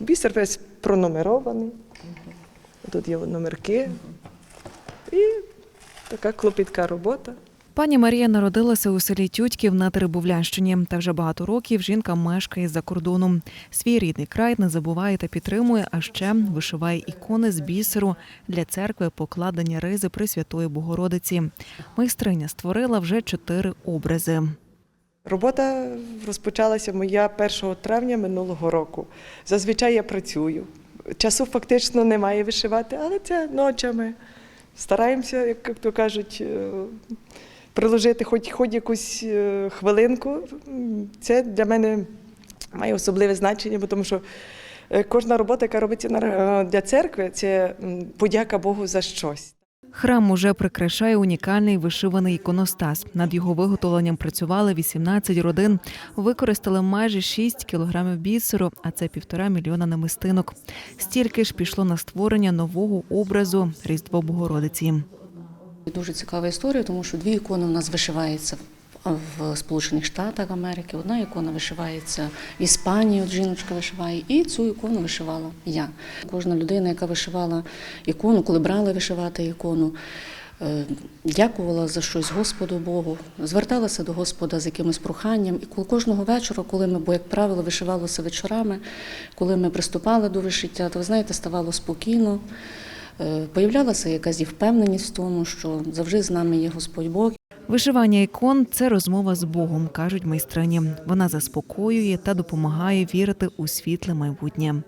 Бісер весь пронумерований. Тут є номерки. І така клопітка робота. Пані Марія народилася у селі Тютьків на Теребовлянщині, та вже багато років жінка мешкає за кордоном. Свій рідний край не забуває та підтримує, а ще вишиває ікони з бісеру для церкви покладення ризи Пресвятої Богородиці. Майстриня створила вже чотири образи. Робота розпочалася моя 1 травня минулого року. Зазвичай я працюю. Часу фактично немає вишивати, але це ночами. Стараємося, як то кажуть, е, приложити хоч, хоч якусь е, хвилинку. Це для мене має особливе значення, тому що е, кожна робота, яка робиться для церкви, це подяка Богу за щось. Храм уже прикрашає унікальний вишиваний іконостас. Над його виготовленням працювали 18 родин. Використали майже 6 кілограмів бісеру, а це півтора мільйона намистинок. Стільки ж пішло на створення нового образу Різдво Богородиці. Дуже цікава історія, тому що дві ікони у нас вишиваються в- Сполучених Штатах Америки. Одна ікона вишивається в Іспанії, от жіночка вишиває, і цю ікону вишивала я. Кожна людина, яка вишивала ікону, коли брала вишивати ікону, е, дякувала за щось Господу Богу, зверталася до Господа з якимось проханням. І кожного вечора, коли ми, бо, як правило, вишивалося вечорами, коли ми приступали до вишиття, то ви знаєте, ставало спокійно. Е, Появлялася якась і впевненість в тому, що завжди з нами є Господь Бог. Вишивання ікон це розмова з Богом, кажуть майстрині. Вона заспокоює та допомагає вірити у світле майбутнє.